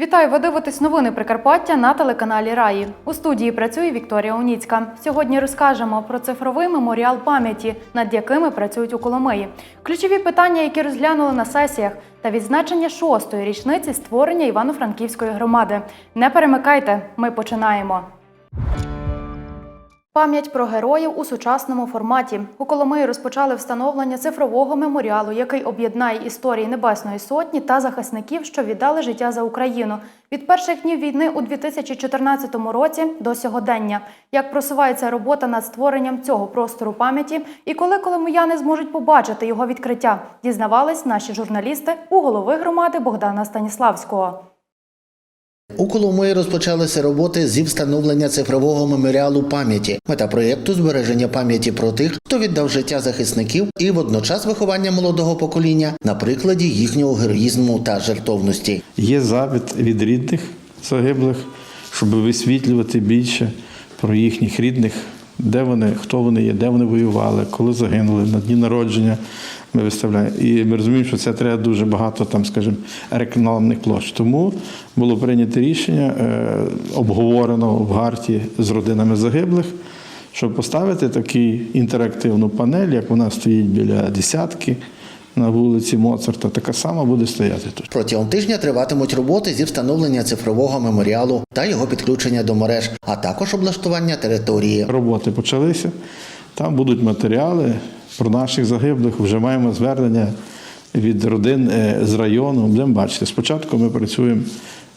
Вітаю, ви дивитесь новини Прикарпаття на телеканалі Раї. У студії працює Вікторія Уніцька. Сьогодні розкажемо про цифровий меморіал пам'яті, над якими працюють у Коломиї. Ключові питання, які розглянули на сесіях, та відзначення шостої річниці створення Івано-Франківської громади. Не перемикайте, ми починаємо. Пам'ять про героїв у сучасному форматі. У Коломиї розпочали встановлення цифрового меморіалу, який об'єднає історії Небесної Сотні та захисників, що віддали життя за Україну від перших днів війни у 2014 році до сьогодення. Як просувається робота над створенням цього простору пам'яті, і коли коломияни зможуть побачити його відкриття, дізнавались наші журналісти у голови громади Богдана Станіславського. У Коломиї розпочалися роботи зі встановлення цифрового меморіалу пам'яті. Мета проєкту збереження пам'яті про тих, хто віддав життя захисників, і водночас виховання молодого покоління на прикладі їхнього героїзму та жертовності. Є запит від рідних загиблих, щоб висвітлювати більше про їхніх рідних, де вони, хто вони є, де вони воювали, коли загинули, на дні народження. Ми виставляємо. І ми розуміємо, що це треба дуже багато, там, скажімо, рекламних площ. Тому було прийнято рішення, е, обговорено в Гарті з родинами загиблих, щоб поставити таку інтерактивну панель, як вона стоїть біля десятки на вулиці Моцарта, така сама буде стояти тут. Протягом тижня триватимуть роботи зі встановлення цифрового меморіалу та його підключення до мереж, а також облаштування території. Роботи почалися. Там будуть матеріали про наших загиблих. Вже маємо звернення від родин е, з району. Будемо бачити. Спочатку ми працюємо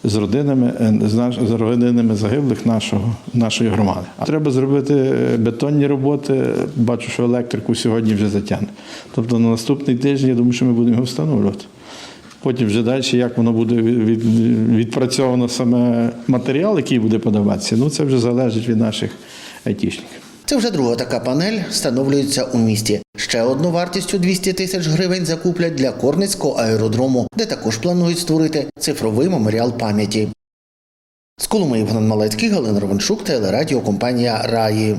з родинами, е, з родинами загиблих нашого, нашої громади. А треба зробити е, бетонні роботи. Бачу, що електрику сьогодні вже затягне. Тобто на наступний тиждень, я думаю, що ми будемо його встановлювати. Потім вже далі, як воно буде від- від- відпрацьовано саме матеріал, який буде подаватися, ну це вже залежить від наших айтішників. Це вже друга така панель встановлюється у місті. Ще одну вартістю 200 тисяч гривень закуплять для Корницького аеродрому, де також планують створити цифровий меморіал пам'яті. З Коломиї Богдан Малецький, Галина Ровеншук, телерадіокомпанія Раї.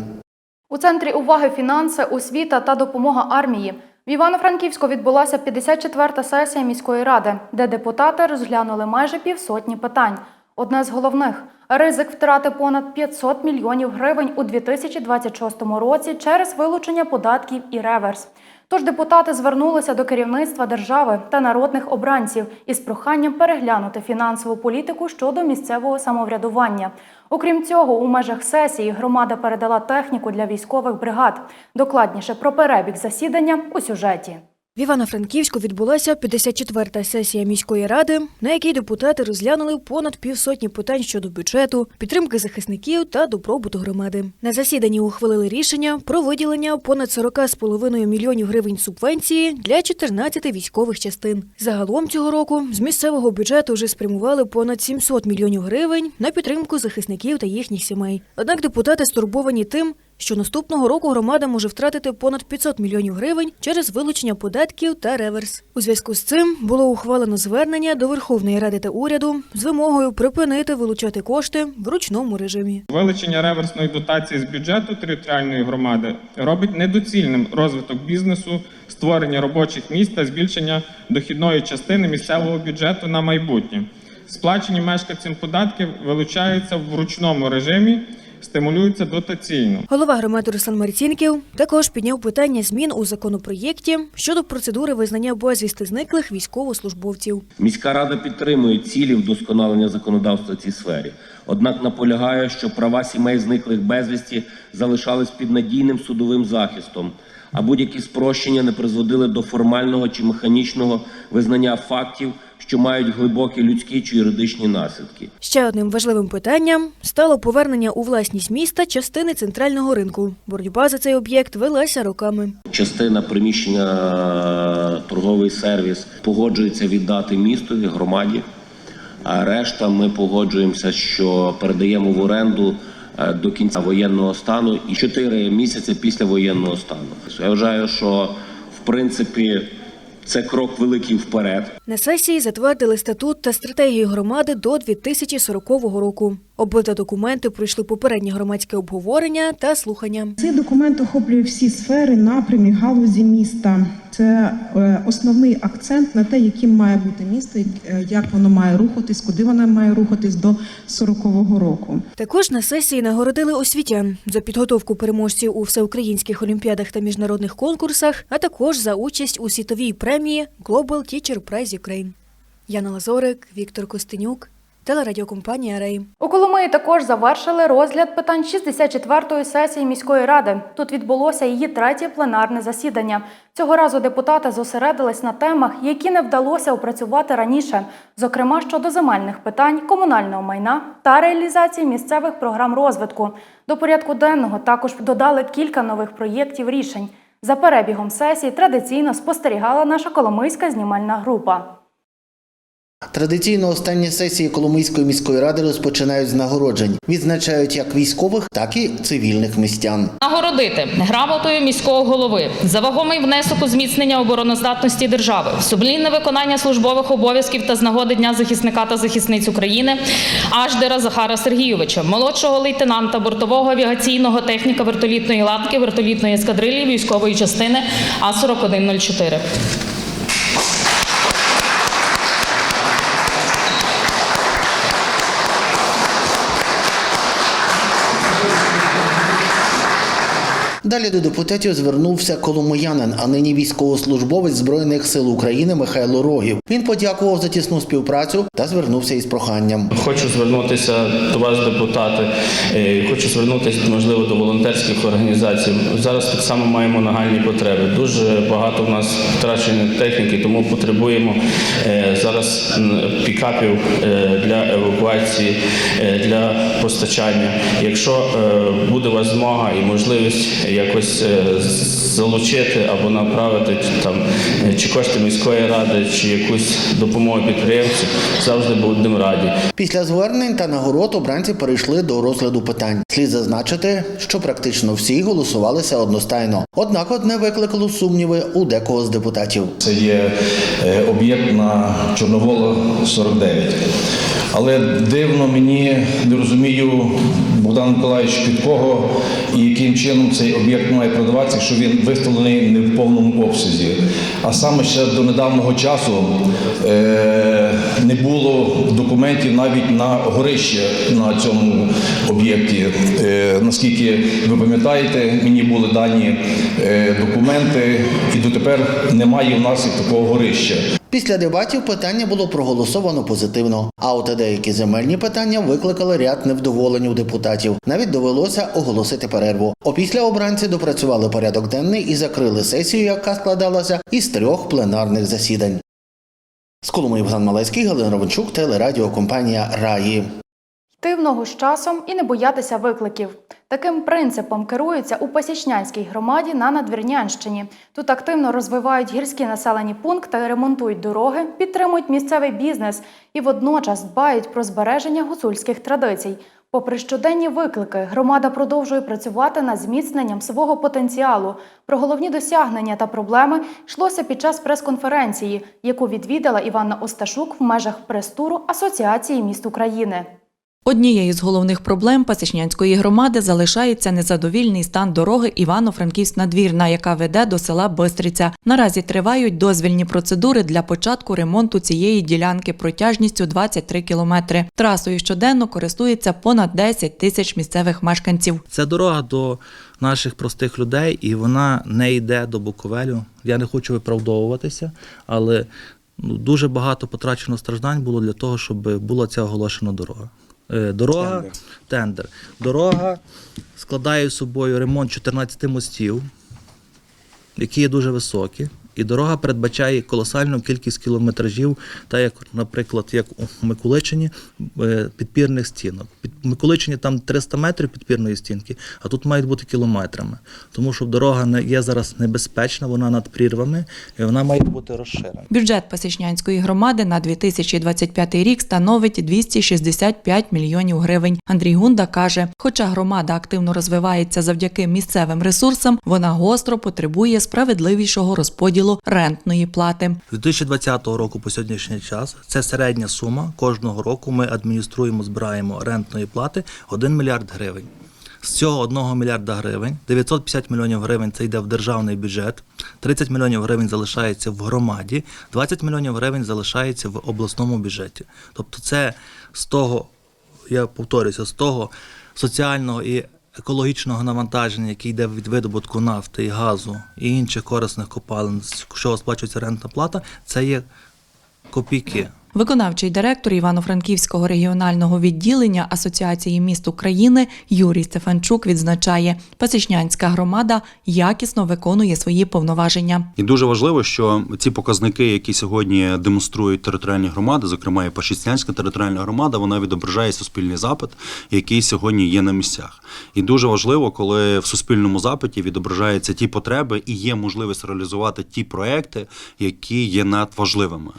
У центрі уваги фінанси, освіта та допомога армії. В Івано-Франківську відбулася 54-та сесія міської ради, де депутати розглянули майже півсотні питань. Одне з головних ризик втрати понад 500 мільйонів гривень у 2026 році через вилучення податків і реверс. Тож депутати звернулися до керівництва держави та народних обранців із проханням переглянути фінансову політику щодо місцевого самоврядування. Окрім цього, у межах сесії громада передала техніку для військових бригад. Докладніше про перебіг засідання у сюжеті. В Івано-Франківську відбулася 54-та сесія міської ради, на якій депутати розглянули понад півсотні питань щодо бюджету, підтримки захисників та добробуту громади. На засіданні ухвалили рішення про виділення понад 40,5 мільйонів гривень субвенції для 14 військових частин. Загалом цього року з місцевого бюджету вже спрямували понад 700 мільйонів гривень на підтримку захисників та їхніх сімей. Однак депутати стурбовані тим, що наступного року громада може втратити понад 500 мільйонів гривень через вилучення податків та реверс. У зв'язку з цим було ухвалено звернення до Верховної Ради та уряду з вимогою припинити вилучати кошти в ручному режимі. Вилучення реверсної дотації з бюджету територіальної громади робить недоцільним розвиток бізнесу, створення робочих місць та збільшення дохідної частини місцевого бюджету на майбутнє. Сплачені мешканцям податки вилучаються в ручному режимі, стимулюються дотаційно. Голова громади Руслан Марцінків також підняв питання змін у законопроєкті щодо процедури визнання безвісти зниклих військовослужбовців. Міська рада підтримує цілі вдосконалення законодавства в цій сфері. Однак наполягає, що права сімей зниклих безвісті залишались під надійним судовим захистом, а будь-які спрощення не призводили до формального чи механічного визнання фактів, що мають глибокі людські чи юридичні наслідки. Ще одним важливим питанням стало повернення у власність міста частини центрального ринку. Боротьба за цей об'єкт велася роками. Частина приміщення торговий сервіс погоджується віддати містові громаді. А решта ми погоджуємося, що передаємо в оренду е, до кінця воєнного стану і 4 місяці після воєнного стану. Я вважаю, що в принципі це крок великий вперед. На сесії затвердили статут та стратегію громади до 2040 року. Обидва документи пройшли попереднє громадське обговорення та слухання. Цей документ охоплює всі сфери, напрямі, галузі міста. Це е, основний акцент на те, яким має бути місто, е, як воно має рухатись, куди воно має рухатись до 40-го року. Також на сесії нагородили освітян за підготовку переможців у всеукраїнських олімпіадах та міжнародних конкурсах, а також за участь у світовій премії Global Teacher Prize Ukraine. Яна Лазорик, Віктор Костенюк, телерадіокомпанія Рей. У Коломиї також завершили розгляд питань 64-ї сесії міської ради. Тут відбулося її третє пленарне засідання. Цього разу депутати зосередились на темах, які не вдалося опрацювати раніше, зокрема щодо земельних питань, комунального майна та реалізації місцевих програм розвитку. До порядку денного також додали кілька нових проєктів рішень. За перебігом сесії традиційно спостерігала наша коломийська знімальна група. Традиційно останні сесії Коломийської міської ради розпочинають з нагороджень. Відзначають як військових, так і цивільних містян. Нагородити грамотою міського голови за вагомий внесок у зміцнення обороноздатності держави, сумлінне виконання службових обов'язків та з нагоди Дня захисника та захисниць України Аждера Захара Сергійовича, молодшого лейтенанта бортового авіаційного техніка вертолітної латки вертолітної ескадрилі військової частини А 4104 Далі до депутатів звернувся коломиянин, а нині військовослужбовець Збройних сил України Михайло Рогів. Він подякував за тісну співпрацю та звернувся із проханням. Хочу звернутися до вас, депутати. е, Хочу звернутися, можливо, до волонтерських організацій. Зараз так само маємо нагальні потреби. Дуже багато в нас втраченої техніки, тому потребуємо е, зараз пікапів е, для евакуації, для постачання. Якщо буде у вас змога і можливість якось е, залучити або направити там е, чи кошти міської ради, чи якусь допомогу підприємцю, завжди будемо раді. Після звернень та нагород обранці перейшли до розгляду питань. Слід зазначити, що практично всі голосувалися одностайно. Однак одне викликало сумніви у декого з депутатів. Це є е, об'єкт на Чорновола 49. Але дивно мені не розумію Богдан Миколаївич під кого і яким чином цей об'єкт має продаватися, якщо він виставлений не в повному обсязі. А саме ще до недавнього часу е, не було документів навіть на горище на цьому об'єкті. Е, наскільки ви пам'ятаєте, мені були дані е, документи, і дотепер немає в нас такого горища. Після дебатів питання було проголосовано позитивно. А от деякі земельні питання викликали ряд невдоволень у депутатів. Навіть довелося оголосити перерву. Опісля обранці допрацювали порядок денний і закрили сесію, яка складалася із трьох пленарних засідань. З Коломиї Малецький, Галина Романчук, телерадіокомпанія Раї. Ногу з часом і не боятися викликів. Таким принципом керуються у Пасічнянській громаді на Надвірнянщині. Тут активно розвивають гірські населені пункти, ремонтують дороги, підтримують місцевий бізнес і водночас дбають про збереження гуцульських традицій. Попри щоденні виклики, громада продовжує працювати над зміцненням свого потенціалу. Про головні досягнення та проблеми йшлося під час прес-конференції, яку відвідала Іванна Осташук в межах прес-туру Асоціації міст України. Однією з головних проблем Пасічнянської громади залишається незадовільний стан дороги Івано-Франківськ-Надвірна, яка веде до села Бистриця. Наразі тривають дозвільні процедури для початку ремонту цієї ділянки протяжністю 23 кілометри. Трасою щоденно користується понад 10 тисяч місцевих мешканців. Це дорога до наших простих людей, і вона не йде до Буковелю. Я не хочу виправдовуватися, але ну, дуже багато потрачено страждань було для того, щоб була ця оголошена дорога. Е, Дорога, тендер. тендер. Дорога складає собою ремонт 14 мостів, які є дуже високі. І дорога передбачає колосальну кількість кілометражів, так як, наприклад, як у Миколичині е, підпірних стінок. Під Миколичині там 300 метрів підпірної стінки, а тут мають бути кілометрами. Тому що дорога не є зараз небезпечна, вона над прірвами, і вона має бути розширена. Бюджет Пасічнянської громади на 2025 рік становить 265 мільйонів гривень. Андрій Гунда каже, хоча громада активно розвивається завдяки місцевим ресурсам, вона гостро потребує справедливішого розподілу розподілу рентної плати. З 2020 року по сьогоднішній час це середня сума. Кожного року ми адмініструємо, збираємо рентної плати 1 мільярд гривень. З цього 1 мільярда гривень 950 мільйонів гривень це йде в державний бюджет, 30 мільйонів гривень залишається в громаді, 20 мільйонів гривень залишається в обласному бюджеті. Тобто, це з того, я повторюся, з того соціального і екологічного навантаження, яке йде від видобутку нафти і газу і інших корисних копалин, що сплачується рентна плата, це є копійки. Виконавчий директор Івано-Франківського регіонального відділення Асоціації міст України Юрій Стефанчук відзначає, Пасічнянська громада якісно виконує свої повноваження. І дуже важливо, що ці показники, які сьогодні демонструють територіальні громади, зокрема і Пашіцянська територіальна громада, вона відображає суспільний запит, який сьогодні є на місцях. І дуже важливо, коли в суспільному запиті відображаються ті потреби і є можливість реалізувати ті проекти, які є надважливими.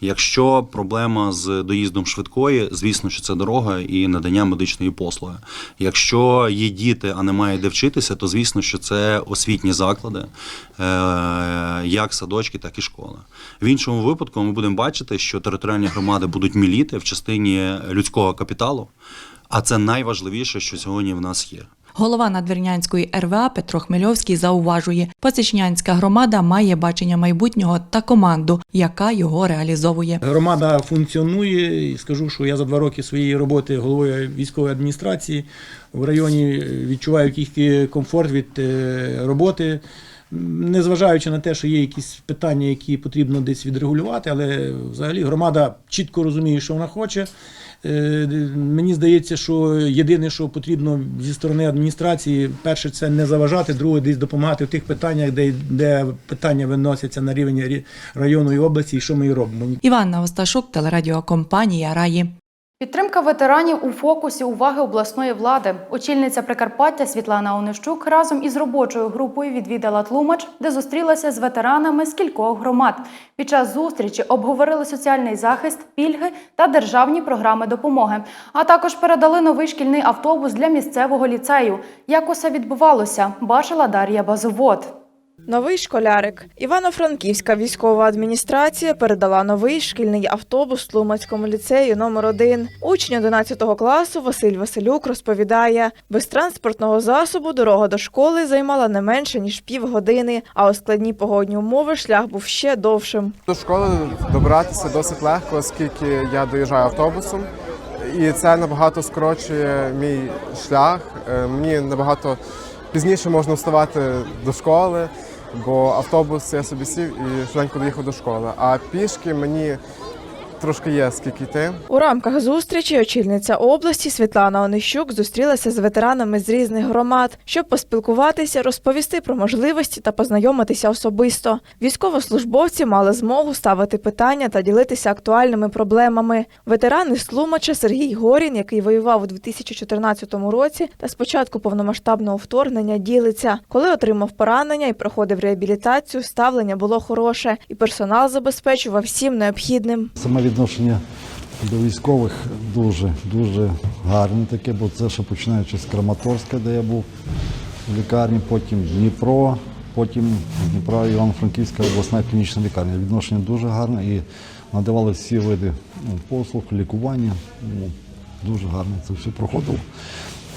Якщо проблема з доїздом швидкої, звісно, що це дорога і надання медичної послуги. Якщо є діти, а немає де вчитися, то звісно, що це освітні заклади, е, як садочки, так і школи. В іншому випадку ми будемо бачити, що територіальні громади будуть міліти в частині людського капіталу, а це найважливіше, що сьогодні в нас є. Голова Надвірнянської РВА Петро Хмельовський зауважує, Пасічнянська громада має бачення майбутнього та команду, яка його реалізовує. Громада функціонує і скажу, що я за два роки своєї роботи головою військової адміністрації в районі відчуваю якийсь комфорт від е, роботи. Незважаючи на те, що є якісь питання, які потрібно десь відрегулювати, але взагалі громада чітко розуміє, що вона хоче. Е, Мені здається, що єдине, що потрібно зі сторони адміністрації, перше, це не заважати, друге, десь допомагати в тих питаннях, де, де питання виносяться на рівень рі- району і області, і що ми і робимо. Іванна Осташук, телерадіокомпанія Раї. Підтримка ветеранів у фокусі уваги обласної влади. Очільниця Прикарпаття Світлана Онищук разом із робочою групою відвідала Тлумач, де зустрілася з ветеранами з кількох громад. Під час зустрічі обговорили соціальний захист, пільги та державні програми допомоги. А також передали новий шкільний автобус для місцевого ліцею. Як усе відбувалося, бачила Дар'я Базовод. Новий школярик. Івано-Франківська військова адміністрація передала новий шкільний автобус Тлумацькому ліцею номер 1 Учень 11 класу Василь Василюк розповідає, без транспортного засобу дорога до школи займала не менше ніж півгодини, а у складні погодні умови шлях був ще довшим. До школи добиратися досить легко, оскільки я доїжджаю автобусом, і це набагато скорочує мій шлях. Е, Мені набагато пізніше можна вставати до школи, бо автобус я собі сів і швиденько доїхав до школи. А пішки мені трошки є скільки йти. У рамках зустрічі очільниця області Світлана Онищук зустрілася з ветеранами з різних громад, щоб поспілкуватися, розповісти про можливості та познайомитися особисто. Військовослужбовці мали змогу ставити питання та ділитися актуальними проблемами. Ветеран із Тлумача Сергій Горін, який воював у 2014 році та з початку повномасштабного вторгнення, ділиться. Коли отримав поранення і проходив реабілітацію, ставлення було хороше, і персонал забезпечував всім необхідним. Саме відношення до військових дуже дуже гарне таке, бо це ще починаючи з Краматорська, де я був в лікарні, потім Дніпро, потім Дніпра Івано-Франківська обласна клінічна лікарня. Відношення дуже гарне і надавали всі види послуг, лікування. Ну, дуже гарно це все проходило.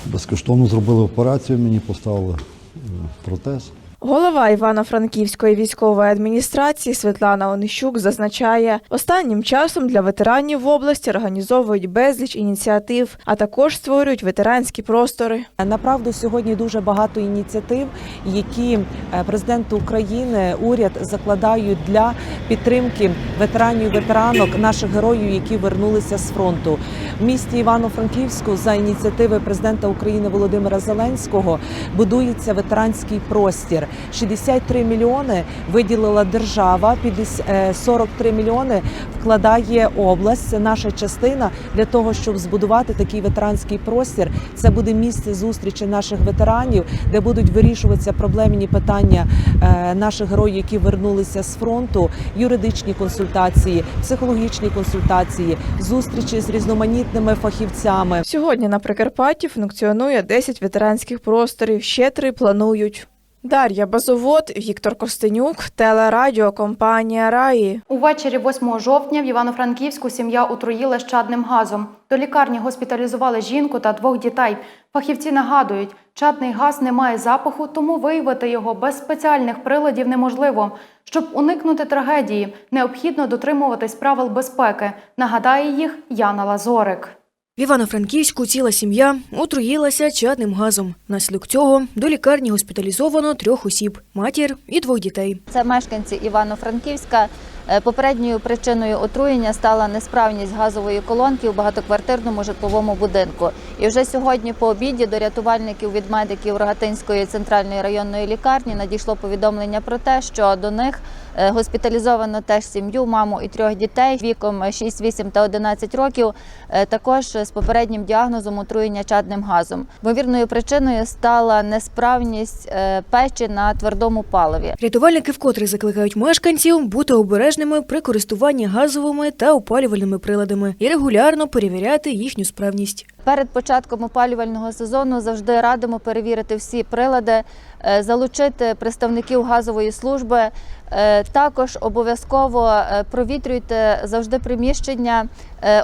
Безкоштовно зробили операцію, мені поставили е, протез. Голова Івано-Франківської військової адміністрації Світлана Онищук зазначає, останнім часом для ветеранів в області організовують безліч ініціатив, а також створюють ветеранські простори. Направду сьогодні дуже багато ініціатив, які е, президент України, уряд закладають для підтримки ветеранів, ветеранок, наших героїв, які вернулися з фронту. В місті Івано-Франківську за ініціативи президента України Володимира Зеленського будується ветеранський простір. 63 мільйони виділила держава, 50 е, 43 мільйони вкладає область. Це наша частина для того, щоб збудувати такий ветеранський простір. Це буде місце зустрічі наших ветеранів, де будуть вирішуватися проблемні питання е, наших героїв, які вернулися з фронту, юридичні консультації, психологічні консультації, зустрічі з різноманітними фахівцями. Сьогодні на Прикарпатті функціонує 10 ветеранських просторів, ще три планують. Дар'я Базовод, Віктор Костенюк, телерадіокомпанія Раї. Увечері 8 жовтня в Івано-Франківську сім'я отруїла чадним газом. До лікарні госпіталізували жінку та двох дітей. Фахівці нагадують, чадний газ не має запаху, тому виявити його без спеціальних приладів неможливо. Щоб уникнути трагедії, необхідно дотримуватись правил безпеки. Нагадає їх Яна Лазорик. В Івано-Франківську ціла сім'я отруїлася чадним газом. Наслідок цього до лікарні госпіталізовано трьох осіб – матір і двох дітей. Це мешканці Івано-Франківська. Е, Попередньою причиною отруєння стала несправність газової колонки у багатоквартирному житловому будинку. І вже сьогодні по обіді до рятувальників від медиків Рогатинської центральної районної лікарні надійшло повідомлення про те, що до них госпіталізовано теж сім'ю, маму і трьох дітей віком 6, 8 та 11 років, е, також з попереднім діагнозом отруєння чадним газом. Ймовірною причиною стала несправність е, печі на твердому паливі. Рятувальники вкотре закликають мешканців бути обережними при користуванні газовими та опалювальними приладами і регулярно перевіряти їхню справність. Перед початком опалювального сезону завжди радимо перевірити всі прилади, е, залучити представників газової служби. Е, Також обов'язково е, провітрюйте завжди приміщення.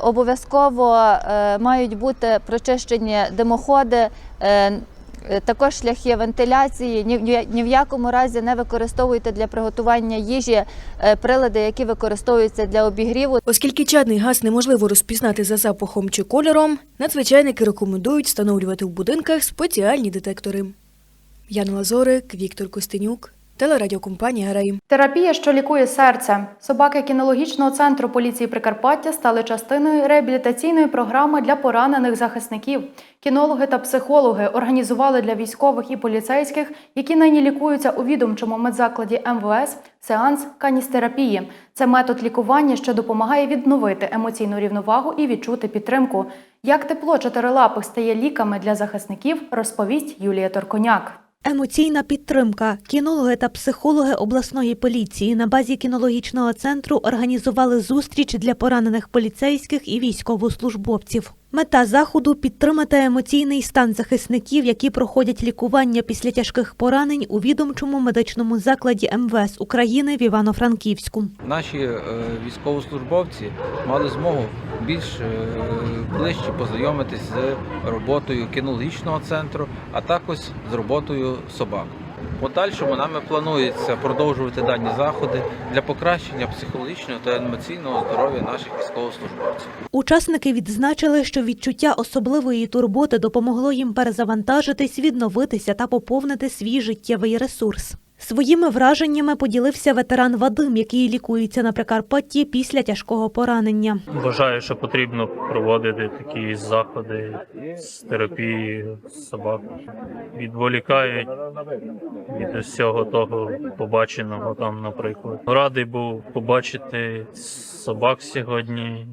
Обов'язково мають бути прочищені димоходи. Е, Також шляхи вентиляції. Ні в якому разі не використовуйте для приготування їжі е, прилади, які використовуються для обігріву. Оскільки чадний газ неможливо розпізнати за запахом чи кольором, надзвичайники рекомендують встановлювати в будинках спеціальні детектори. Яна Лазорик, Віктор Костенюк, телерадіокомпанія Рей. Терапія, що лікує серце. Собаки кінологічного центру поліції Прикарпаття стали частиною реабілітаційної програми для поранених захисників. Кінологи та психологи організували для військових і поліцейських, які нині лікуються у відомчому медзакладі МВС, сеанс каністерапії. Це метод лікування, що допомагає відновити емоційну рівновагу і відчути підтримку. Як тепло чотирилапих стає ліками для захисників, розповість Юлія Торконяк. Емоційна підтримка. Кінологи та психологи обласної поліції на базі кінологічного центру організували зустріч для поранених поліцейських і військовослужбовців. Мета заходу підтримати емоційний стан захисників, які проходять лікування після тяжких поранень у відомчому медичному закладі МВС України в Івано-Франківську. Наші е, військовослужбовці мали змогу більш е, ближче познайомитись з роботою кінологічного центру, а також з роботою собак. Подальшому нами планується продовжувати дані заходи для покращення психологічного та емоційного здоров'я наших військовослужбовців. Учасники відзначили, що відчуття особливої турботи допомогло їм перезавантажитись, відновитися та поповнити свій життєвий ресурс. Своїми враженнями поділився ветеран Вадим, який лікується на Прикарпатті після тяжкого поранення. Вважаю, що потрібно проводити такі заходи з терапії собак. Відволікають від усього того побаченого там, наприклад. Радий був побачити собак сьогодні,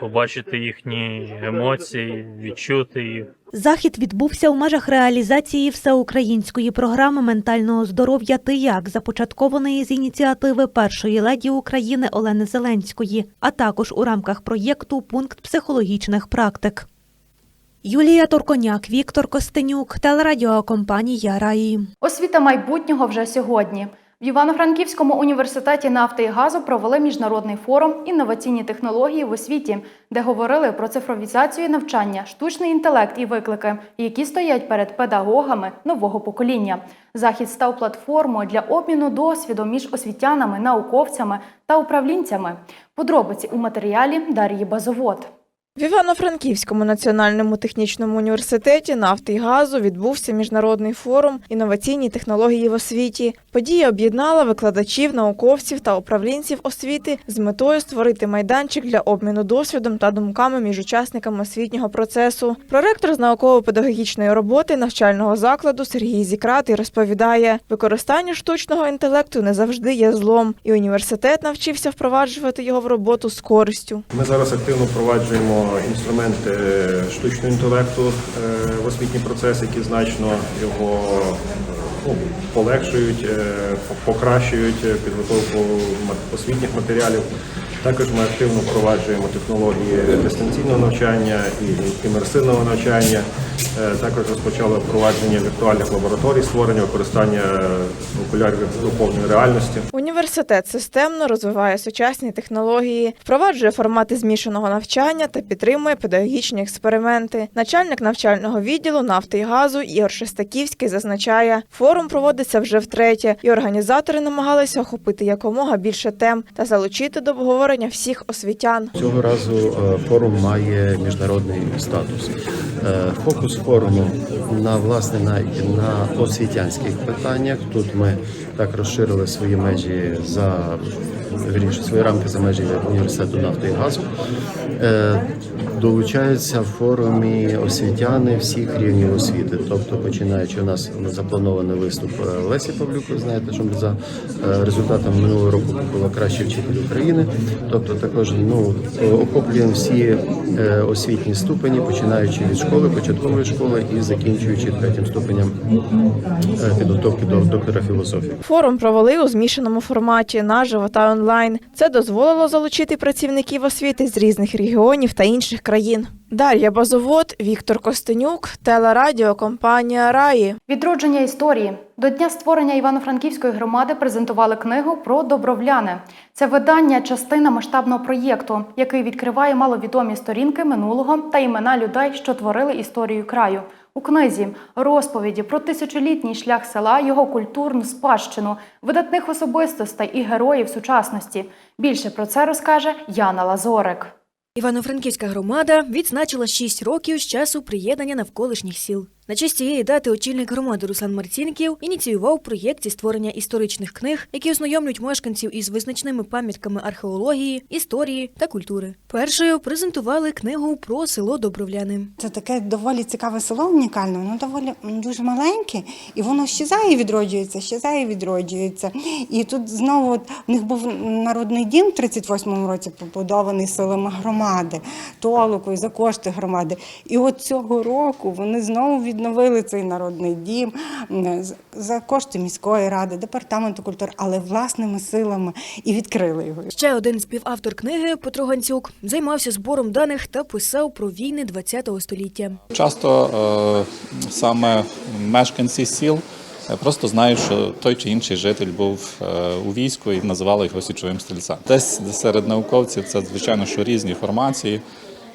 побачити їхні емоції, відчути їх. Захід відбувся у межах реалізації всеукраїнської програми ментального здоров'я «Ти як», започаткованої з ініціативи першої леді України Олени Зеленської, а також у рамках проєкту Пункт психологічних практик. Юлія Торконяк, Віктор Костенюк, телерадіокомпанія Раї. Освіта майбутнього вже сьогодні. В Івано-Франківському університеті нафти і газу провели міжнародний форум інноваційні технології в освіті, де говорили про цифровізацію навчання, штучний інтелект і виклики, які стоять перед педагогами нового покоління. Захід став платформою для обміну досвідом між освітянами, науковцями та управлінцями. Подробиці у матеріалі Дар'ї Базовод. В Івано-Франківському національному технічному університеті нафти і газу відбувся міжнародний форум інноваційні технології в освіті. Подія об'єднала викладачів, науковців та управлінців освіти з метою створити майданчик для обміну досвідом та думками між учасниками освітнього процесу. Проректор з науково-педагогічної роботи навчального закладу Сергій Зікрат і розповідає, використання штучного інтелекту не завжди є злом, і університет навчився впроваджувати його в роботу з користю. Ми зараз активно впроваджуємо інструменти штучного інтелекту е, в освітній процес, які значно його ну, полегшують, е, покращують е, підготовку освітніх матеріалів. Також ми активно впроваджуємо технології дистанційного навчання і імерсивного навчання. Е, Також розпочали впровадження віртуальних лабораторій, створення використання окулярів доповненої реальності. Університет системно розвиває сучасні технології, впроваджує формати змішаного навчання та підтримує педагогічні експерименти. Начальник навчального відділу нафти і газу Ігор Шестаківський зазначає, форум проводиться вже втретє, і організатори намагалися охопити якомога більше тем та залучити до обговорення всіх освітян. Цього разу е, форум має міжнародний статус. Е, Фокус форуму на власне на, на освітянських питаннях. Тут ми так розширили свої межі за вірніше, свої рамки за межі університету нафти і газу. Е, Долучаються в форумі освітяни всіх рівнів освіти. Тобто, починаючи у нас запланований виступ е, Лесі Павлюк, знаєте, що за е, результатами минулого року була кращий вчитель України. Тобто також ну, охоплюємо всі освітні ступені, починаючи від школи, початкової школи і закінчуючи третім ступенем підготовки до доктора філософії. Форум провели у змішаному форматі наживо та онлайн. Це дозволило залучити працівників освіти з різних регіонів та інших країн. Дар'я Базовод, Віктор Костенюк, телерадіокомпанія Раї. Відродження історії до дня створення Івано-Франківської громади презентували книгу про добровляне. Це видання частина масштабного проєкту, який відкриває маловідомі сторінки минулого та імена людей, що творили історію краю. У книзі розповіді про тисячолітній шлях села, його культурну спадщину, видатних особистостей і героїв сучасності. Більше про це розкаже Яна Лазорик. Івано-Франківська громада відзначила 6 років з часу приєднання навколишніх сіл. На честь цієї дати очільник громади Руслан Марцінків ініціював проєкт зі створення історичних книг, які ознайомлюють мешканців із визначними пам'ятками археології, історії та культури. Першою презентували книгу про село Добровляни. Це таке доволі цікаве село, унікальне, воно доволі дуже маленьке, і воно щезає відроджується, щезає відроджується. І тут знову от, в них був народний дім в 38-му році побудований силами громади, толокою за кошти громади. І от цього року вони знову відновили цей народний дім за кошти міської ради, департаменту культури, але власними силами і відкрили його. Ще один співавтор книги Петро Ганцюк займався збором даних та писав про війни ХХ століття. Часто е, саме мешканці сіл е, просто знають, що той чи інший житель був е, у війську і називали його січовим стрільцем. Десь серед науковців це звичайно, що різні формації.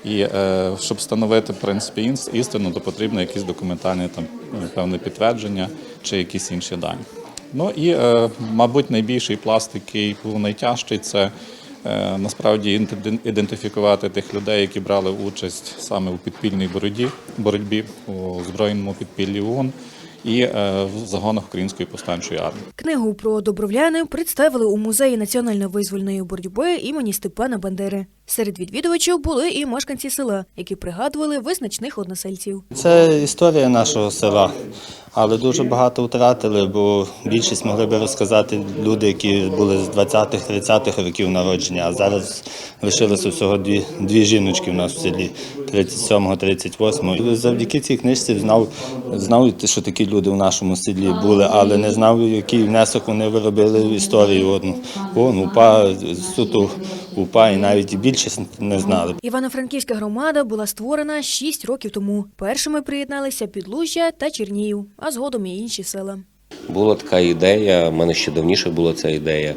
І е, щоб встановити в принципі істину, то потрібно якісь документальні там ну, певне підтвердження чи якісь інші дані. Ну і, е, мабуть, найбільший пласт, який був найтяжчий, це е, насправді ідентифікувати тих людей, які брали участь саме у підпільній боротьбі, боротьбі у збройному підпіллі ОУН і е, в загонах Української повстанчої армії. Книгу про добровляни представили у музеї національно-визвольної боротьби імені Степана Бандери. Серед відвідувачів були і мешканці села, які пригадували визначних односельців. Це історія нашого села, але дуже багато втратили, бо більшість могли би розказати люди, які були з 20-х, 30-х років народження, а зараз лишилося всього дві, дві жіночки в нас в селі 37-го, 38-го. Завдяки цій книжці знав, знав, що такі люди в нашому селі були, але не знав, який внесок вони виробили в історію. Одну. Вон, УПА, суто УПА і навіть більшість не знали. Івано-Франківська громада була створена 6 років тому. Першими приєдналися Підлужжя та Чернігів, а згодом і інші села. Була така ідея, в мене ще давніше була ця ідея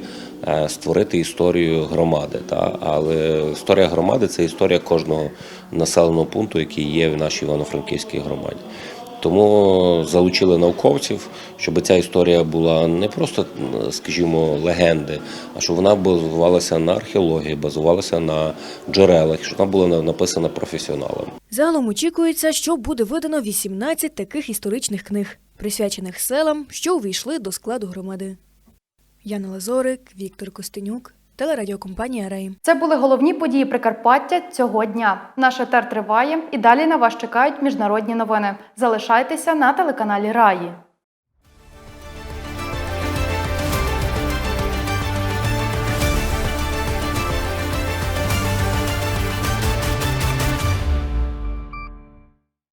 е, створити історію громади. Та? Але історія громади це історія кожного населеного пункту, який є в нашій Івано-Франківській громаді. Тому залучили науковців, щоб ця історія була не просто, скажімо, легенди, а щоб вона базувалася на археології, базувалася на джерелах, щоб вона була написана професіоналами. Загалом очікується, що буде видано 18 таких історичних книг, присвячених селам, що увійшли до складу громади. Яна Лазорик, Віктор Костенюк, телерадіокомпанія Рей. Це були головні події Прикарпаття цього дня. Наш етер триває і далі на вас чекають міжнародні новини. Залишайтеся на телеканалі Раї.